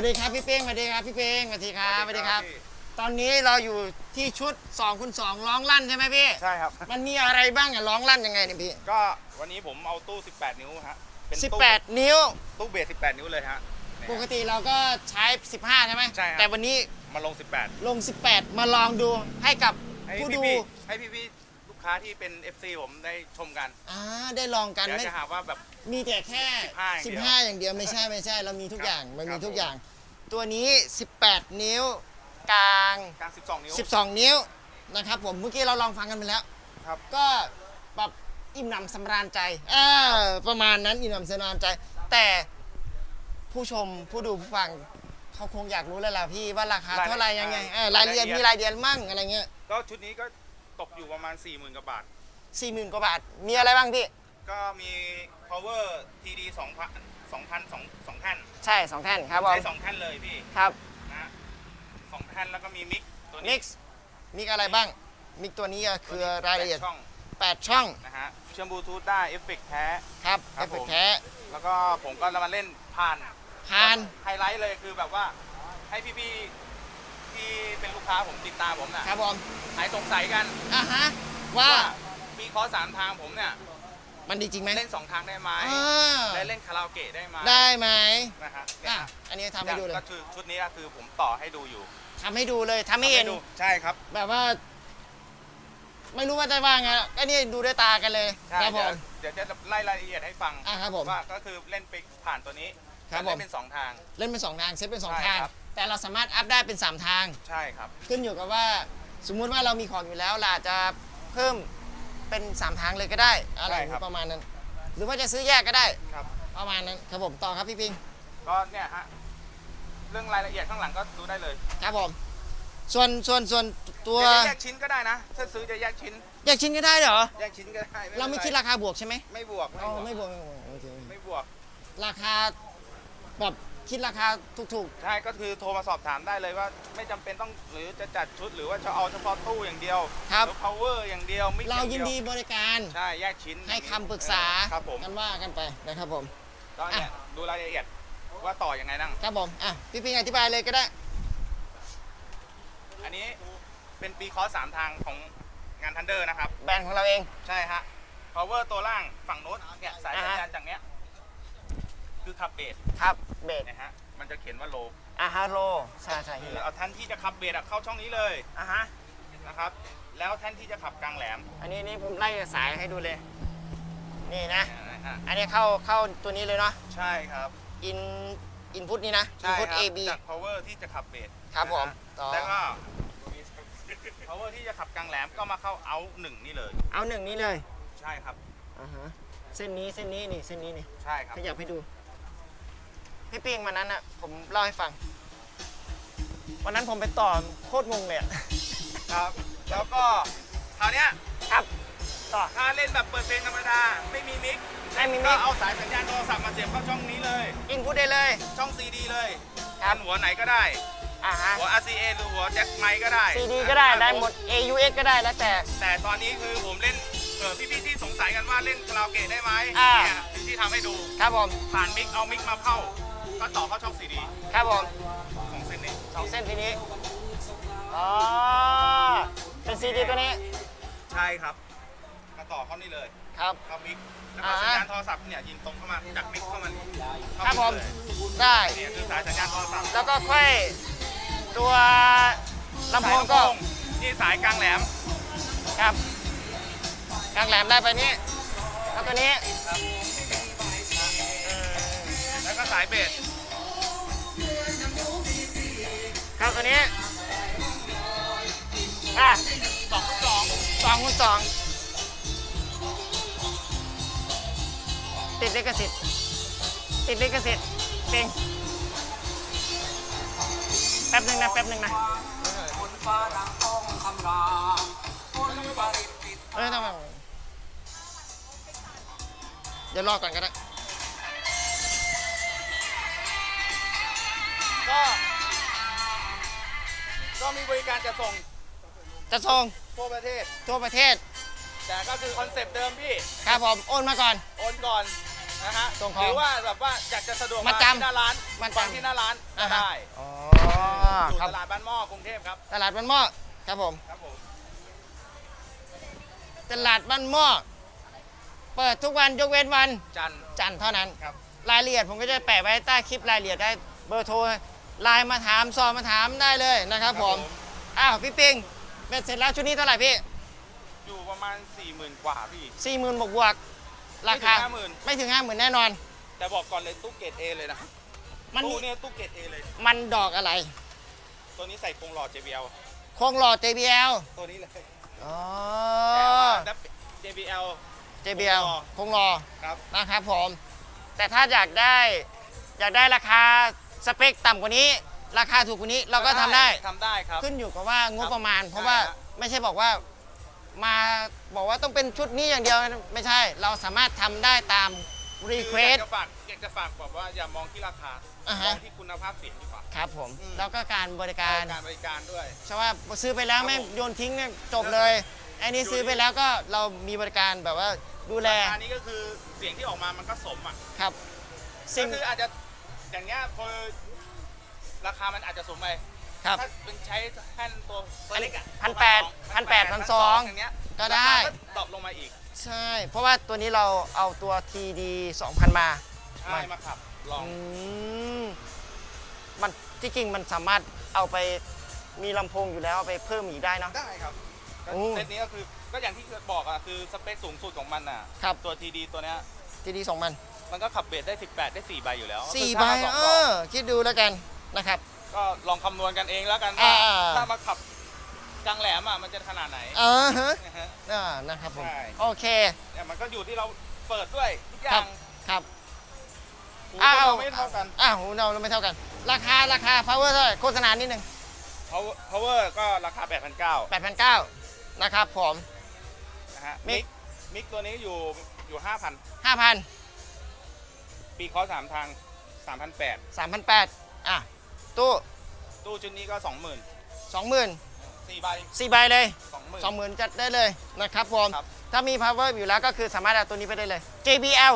สวัสดีครับพี่เป้งสวัสดีครับพี่เป้งสวัสดีครับสวัสดีครับ ตอนนี้เราอยู่ที่ชุด2คูณ2ร้องลั่นใช่ไหมพี่ ใช่ครับ มันมีอะไรบ้างอะร้องลั่นยังไงเนี่ยพี่ ก็วันนี้ผมเอาตู้ 18 นิ้วฮะเป็นตู้18 นิ้ว ตู้เบส18 นิ้วเลยฮะเนี่ยปกติเราก็ใช้ 15 ใช่ไหมใช่ครับแต่วันนี้มาลง 18 ลง 18 มาลองดูให้กับให้ผู้พี่ดูพี่ให้พี่พี่ลูก ค้าที่เป็น FC ผมได้ชมกันอ่าได้ลองกันเดี๋ยวไม่จะหาว่าแบบ มีแต่แค่15อย่างเดียว15 อย่างเดียวไม่ใช่ไม่ใช่เรามีทุกครับอย่างมันครัมีบ ทุกผมอย่าง ตัวนี้ 18 นิ้วกลาง กลาง12 นิ้ว 12 นิ้วนะครับผมเมื่อกี้เราลองฟังกันไปแล้วครับ ก็แบบอิ่มหนำสำราญใจเออประมาณนั้นอิ่มหนำสำราญใจ แต่ผู้ชมผู้ดูผู้ฟังเขาคงอยากรู้แล้วล่ะพี่ว่าราคาเท่าไหร่ยังไงเออรายละเอียดมีรายละเอียดมั่งอะไรเงี้ย ก็ชุดนี้ก็ ตกอยู่ประมาณ 40,000กว่าบาท สี่หมื่นกว่าบาท มีอะไรบ้างพี่ ก็มี power TD 2,000 2,000 2 2แท่นใช่สองแท่นครับผมใช้2แท่นเลยพี่ครับนะฮะสองแท่นแล้วก็มีมิกตัวนี้มิกซ์มิกอะไรบ้าง มิกตัวนี้ก็คือรายละเอียด แปช่อง8 ช่องนะฮะเชื่อมบลูทูธได้เอฟเฟกต์แท้ ครับครัเอบฟเฟกผมแท้แล้วก็ผมก็มาเล่นผ่านผ่าน ไฮไลท์เลยคือแบบว่าให้พี่ๆที่เป็นลูกค้าผมติดตามผมน่ะครับผมหายสงสัยกันอะฮะว่าว่ามีคอร์สสามทางผมเนี่ยมันดีจริงไหม เล่นสองทางได้ไหมอ่า และเล่นคาราโอเกะได้ไหมได้ไหมนะฮะเนี่ยอะฮะอันนี้ทำให้ดูเลยก็คือชุดนี้ก็คือผมต่อให้ดูอยู่ทำให้ดูเลยทำให้เห็น ดูใช่ครับ แบบว่า ไม่รู้ว่าจะว่าไงก็นี่ดูด้วยตากันเลยใช่ครับผเดี๋ยวมเดี๋ยวจะไล่รายละเอียดให้ฟังอะครับผมว่าก็คือเล่นไปผ่านตัวนี้ครับเล่ผมนเป็นสองทาง เล่นเป็นสองทางเซตเป็นสองใช่ทาง ครับ แต่เราสามารถอัพได้เป็นสามทาง ใช่ครับ ขึ้นอยู่กับว่า สมมุติว่าเรามีของอยู่แล้วเราอาจจะเพิ่มเป็นสามทางเลยก็ได้อะไรใช่ครับ ประมาณนั้น หรือว่าจะซื้อแยกก็ได้ครับ ประมาณนั้นครับผมต่อครับพี่พิง ก็เนี่ยฮะ เรื่องรายละเอียดข้างหลังก็ดูได้เลยครับผม ส่วนส่วนส่วนตัวจะแยกชิ้นก็ได้นะ ถ้าซื้อจะแยกชิ้นแยกชิ้นก็ได้เหรอ แยกชิ้นก็ได้เราไม่ป็นคิดราคาบวกใช่ไหมไม่บวก อ๋อไม่ไม่บบววกกไม่บวกโอเคไม่บวกราคาแบบ คิดราคาถูกใช่ก็คือโทรมาสอบถามได้เลยว่า ไม่จำเป็นต้องหรือจะจัดชุดหรือว่าจะเอาเฉพาะตู้อย่างเดียวๆ ครับ หรือ power อย่างเดียวมิกเราอางยินวดีบริการใช่แยกชิ้นให้คำปรึกษาครับผมกันว่ากันไปนะครับผม ก็เนี่ยดูรายละเอียดว่าต่อยังไงนั่ง ครับผม อะ พี่พิงอธิบายเลยก็ได้ อันนี้เป็นปีคอร์สสามทางของงานทันเดอร์นะครับ แบรนด์ของเราเอง ใช่ฮะ power ตัวล่างฝั่งโน้นเนี่ยสายสัญอ่าญาณฮะจากเนี้ยคือ ขับเบสครับเบรกนะฮะมันจะเขียนว่าโลอะฮะโลใช่ใช่คือเอาแท่นที่จะขับเบสอะเข้าช่องนี้เลยอะฮะนะครับ แล้วแท่นที่จะขับกลางแหลมอันนี้นี่ผมไล่สายให้ดูเลย นี่นะเนี่ยนะฮะอันนี้เข้าเข้าตัวนี้เลยเนาะใช่ครับอินอินพุตนี่นะอินใช่พุตครับ AB จาก power ที่จะขับเบสครับผมนะฮะต่อแล้วก็ power ที่จะขับกลางแหลมก็มาเข้าเอาหนึ่งนี่เลย เอาหนึ่งนี้เลยใช่ครับ อ่าฮะเส้นนี้เส้นนี้นี่เส้นนี้นี่ใช่ครับ ขยับให้ดู พี่ปิงวันนั้นอะ ผมเล่าให้ฟัง วันนั้นผมไปต่อโคตรงงเลยอะครับ แล้วก็คราวเนี้ยครับ ต่อถ้าเล่นแบบเปิดเพลงธรรมดา ไม่มีมิกไม่มีก็มิกเอาสายสัญญาณโทรศัพท์มาเสียบเข้าช่องนี้เลย อินพุตได้เลย ช่อง CD เลยครับ อันหัวไหนก็ได้ อ่าฮะ หัว RCA หรือหัวแจ็คไมค์ก็ได้ CD ก็ได้ครับได้หมด AUX ก็ได้แล้วแต่ แต่ตอนนี้คือผมเล่นเผื่อพี่ๆที่สงสัยกันว่าเล่นคาราโอเกะได้ไหมอ่า เนี่ยที่ทำให้ดู ครับผม ผ่านมิกเอามิกมาเข้า ก็ต่อเข้าช่อง CD ครับผมของเส้นนี้สองเส้นทีนี้อ๋อเป็น CD ตัวนี้ใช่ครับมาต่อเข้านี่เลยครับ เข้ามิกแล้วก็อ่า สัญญาณโทรศัพท์เนี่ยยิงตรงเข้ามาจากมิกเข้ามานี่เข้าครับผมเลยได้เนี่ยคือสายสัญญาณโทรศัพท์แล้วก็ค่อยตัวลำโพงก็สายนี่สายกลางแหลมครับกลางแหลมได้ไปนี้แล้วตัวนี้ แล้วก็สายเบส ครับตัวนี้อะสองสองสองคูณสองติดลิขสิทธิ์ติดลิขสิทธิ์เป่งแป๊บหนึ่งนะแป๊บหนึ่งนะเอ้ยต้องแบบเดี๋ยวรอก่อนก็ได้ก็ ก็มีบริการจะส่งจะส่งทั่วประเทศ ทั่วประเทศ แต่ก็คือคอนเซปต์เดิมพี่ ครับผม โอนมาก่อน โอนก่อนนะฮะส่งของหรือว่าแบบว่าอยากจะสะดวกมาจำที่หน้าร้านมาจำ ฟังที่หน้าร้านก็อ่าฮะได้อ๋ออยู่ครับ ตลาดบ้านหม้อกรุงเทพครับ ตลาดบ้านหม้อครับผม ครับผม ตลาดบ้านหม้อเปิดทุกวันยกเว้นวันจันทร์จันทร์เท่านั้น ครับ รายละเอียดผมก็จะแปะไว้ใต้คลิปรายละเอียดได้เบอร์โทร ไลน์มาถามซอมมาถามได้เลยนะครับผม อ้าวพี่ปิงเป็นเสร็จแล้วชุดนี้เท่าไหร่พี่อยู่ประมาณ4ี่หมื่นกว่าพี่ สี่หมื่นบวกบวกๆราคา ไม่ถึง50,000 ไม่ถึงห้าหมื่นแน่นอน แต่บอกก่อนเลยตู้เกรดเอเลยนะมันตู้เนี่ยตู้เกรดเอเลย มันดอกอะไร ตัวนี้ใส่กรงหล่อ JBL โครงหล่อ JBL ตัวนี้เลยอ๋อ แต่ว่าดับ JBL JBL โครงหล่อ ครับ นะครับผม แต่ถ้าอยากได้อยากได้ราคา สเปคต่ำกว่านี้ ราคาถูกกว่านี้เราก็ทำได้ ทำได้ครับ ขึ้นอยู่กับว่างบประมาณครับเพราะว่าใช่ฮะ ไม่ใช่บอกว่ามาบอกว่าต้องเป็นชุดนี้อย่างเดียวไม่ใช่เราสามารถทำได้ตามรีเควอสยากจะฝากอยากจะฝากบอกว่าอย่ามองที่ราคา อ่าฮะ มองที่คุณภาพเสียงดีกว่า ครับผมอืม แล้วก็การบริการ การบริการด้วย ใช่ว่าซื้อไปแล้วครับไม่ผมโยนทิ้งเนี่ยจบเลยไอ้นี่ซื้อไปแล้วก็เรามีบริการแบบว่าดูแลอันนี้ก็คือเสียงที่ออกมามันก็สมอะ ครับก็สิ่งคืออาจจะ อย่างเงี้ยพอราคามันอาจจะสมไปครับ ถ้าเป็นใช้แท่นตัวตัวเล็กอะพันแปดพันแปดพันสองอย่างเงี้ยก็ได้ ราคาดรอปลงมาอีกใช่ เพราะว่าตัวนี้เราเอาตัว TD 2000 มา ใช่มาขับลองอืมมันที่จริงมันสามารถเอาไปมีลำโพงอยู่แล้วเอาไปเพิ่มอีกได้เนอะได้ครับก็โอ้ เซตนี้ก็คือก็อย่างที่บอกอะคือสเปคสูงสุดของมันอะครับ ตัวทีดีตัวเนี้ย TD 2000 มันก็ขับเบสได้ 18 ได้4ใบอยู่แล้วสี่คือใบถ้าาสองเอต่ออคิดดูแล้วกันนะครับ ก็ลองคำนวณกันเองแล้วกันว่าอ่า ถ้ามาขับกลางแหลมอะมันจะขนาดไหนเออฮะนะฮะ อ่านะครับผมใช่ โอเค เนี่ยมันก็อยู่ที่เราเปิดด้วยทุกอครัย่าบงครับหูอ้าวเราไม่เท่ากัน อ้าวหูเราไม่เท่ากัน ราคาราคา power เท่าไหร่โฆษณานิดนึง power power ก็ราคา 8,900 8,900นะครับผม นะฮะมิมิก กมิกตัวนี้อยู่อยู่ 5,000 5,000 ปีคอสามทาง3,800 3,800อะ ตู้ตู้ชุดนี้ก็20,000 20,000 4ใบ4ใบเลย20,000 20,000จัดได้เลยนะครับผม ครับ ถ้ามี power อยู่แล้วก็คือสามารถเอาตัวนี้ไปได้เลย JBL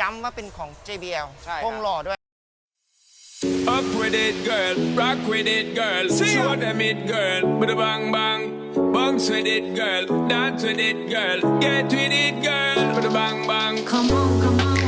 ย้ำว่าเป็นของ JBL ใช่ครับ คงหล่อด้วย Up with it, girl. Rock with it, girl. Show them it, girl. With a bang bang. Bounce with it, girl. Dance with it, girl. Get with it, girl. With a bang bang. Come on, come on.